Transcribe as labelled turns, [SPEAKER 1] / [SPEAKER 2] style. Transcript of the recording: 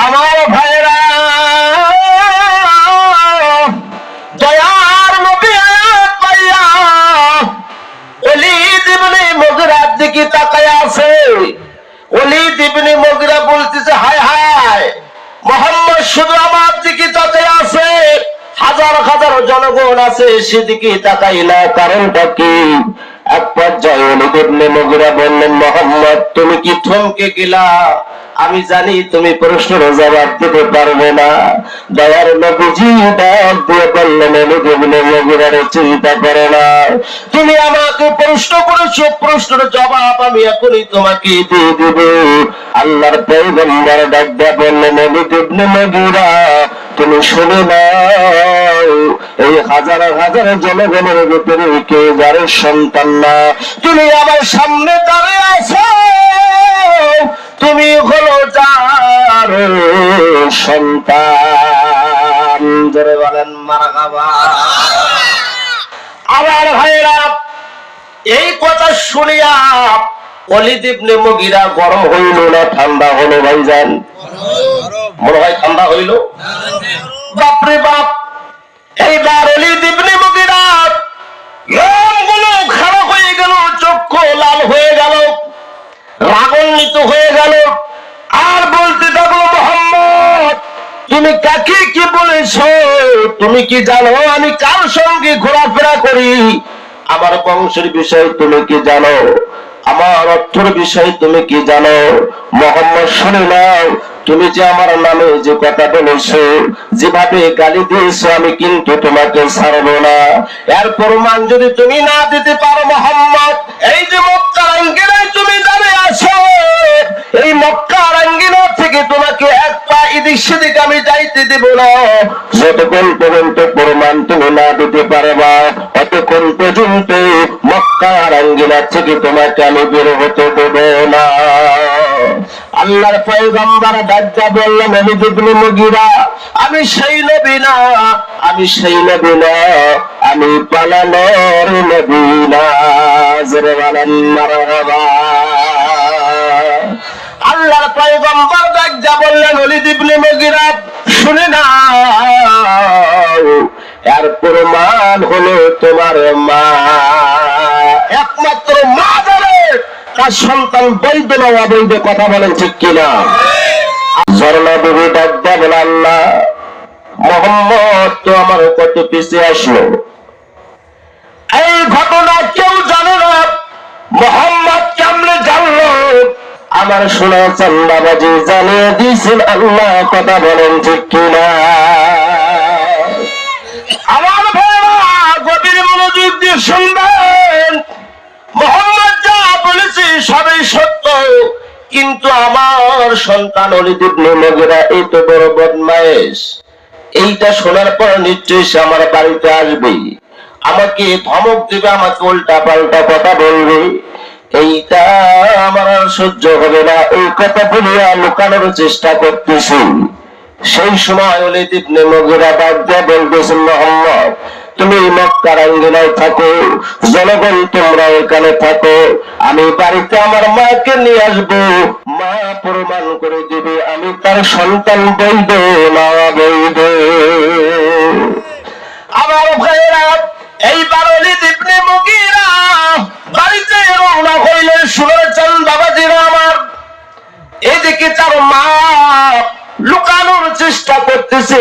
[SPEAKER 1] আমার ভাইরা, দয়ার নবী আয়াত পাইয়া ওলিদ ইবনে মুগিরার দিকে তাকায় আছে। ওলিদ ইবনে মুগিরা বলতেছে, হায় হায়, মোহাম্মদ শুধু আমার দিকে তাকায় আছে। হাজার হাজার জনগণ আছে, সেদিকে তাকাই না, কারণটা কি? এক পর্যায়ে ওলিদ ইবনে মুগিরা বললেন, মোহাম্মদ, তুমি কি থমকে গেলা? আমি জানি তুমি প্রশ্নের জবাব দিতে পারবে না। দয়ার নবীজি ডাক দিয়ে বললেন ইবনে চিন্তা করে না। তুমি আমাকে প্রশ্ন করেছ, প্রশ্নের জবাব আমি এখনই তোমাকে দিয়ে দেব। আল্লাহর পয়গম্বর ডাক দিয়ে বললেন ইবনে তুমি শুনে নাও, এই হাজার হাজার জনগণের ভিতরে কেউ যার সন্তান না? তুমি আমার সামনে দাঁড়িয়ে আছো। তুমি হলো যার সন্তান। জোরে বলেন মারা খাবা আবার ভাইরা এই কথা শুনিয়া অলিদ ইবনে মুগিরা গরম হইল না ঠান্ডা হলো ভাইজান? মনে হয় ঠান্ডা হইল? বাপরে বাপ এইবার অলিদ ইবনে মুগিরা লোমগুলো খারাপ হয়ে গেল চক্ষু লাল হয়ে গেল রাগান্বিত হয়ে গেল আর বলতে থাকল মোহাম্মদ তুমি কাকে কি বলেছ? তুমি কি জানো আমি কার সঙ্গে ঘোরাফেরা করি? আমার বংশের বিষয় তুমি কি জানো? আমার অর্থের বিষয় তুমি কি জানো? মোহাম্মদ শুনে নাও তুমি যে আমার নামে যে কথা বলেছ, যেভাবে গালি দিয়েছ, আমি কিন্তু তোমাকে ছাড়বো না। এর প্রমাণ যদি তুমি না দিতে পারো, মোহাম্মদ এদিক আমি যাইতে দেব না। যতক্ষণ পর্যন্ত প্রমাণ তুমি না দিতে পারবা ততক্ষণ পর্যন্ত মক্কার আঙ্গিনা থেকে তোমাকে আমি বের হতে দেব না। আল্লাহর পয়গম্বর দাজ্জা বললেন আমি দিবনি মুগিরা আমি সেই নবী না আমি সেই নবী না আমি পালানোর নবী না। জোরে বলেন মারহাবা। আল্লাহর পয়গম্বর বললেন অলিদ ইবনে মুগিরা শুনে না এর প্রমাণ হলো তোমার মা। একমাত্র মা জানে তার সন্তান বৈধ না অবৈধ কথা বলেন ঠিক কিনা? ঝর্ণা দেবী ডাক্তার বলে আল্লাহ, মোহাম্মদ তো আমার কত পিছিয়ে আসলো। এই ঘটনা কেউ জানে না। আমার শোনা, চান্দাবাজি জানিয়ে দিয়েছেন আল্লাহ, কথা বলেন ঠিক কিনা? আমার ভাইরা গভীর মনোযোগ দিয়ে শুনবেন। মোহাম্মদ যা সবই সত্য, কিন্তু আমার সন্তান অলিদীপ নগেরা এই তো বড় বদমায়েশ। এইটা শোনার পর নিশ্চয়ই সে আমার বাড়িতে আসবে। আমাকে ধমক দিবে, আমাকে উল্টা পাল্টা কথা বলবে। এইটা আর সহ্য হবে না। এই কথা বলিয়া লুকানোর চেষ্টা করতেছি। সেই সময় অলিদ ইবনে মুগিরা ডাক দিয়ে বলতেছেন, মোহাম্মদ, তুমি মক্কার আঙ্গিনায় থাকো। জনগণ, তোমরা এখানে থাকো। আমি বাড়িতে আমার মাকে নিয়ে আসব। মা প্রমাণ করে দিবে, আমি তার সন্তান বৈধ না বৈধ থেকে তার মা লুকানোর চেষ্টা করতেছে।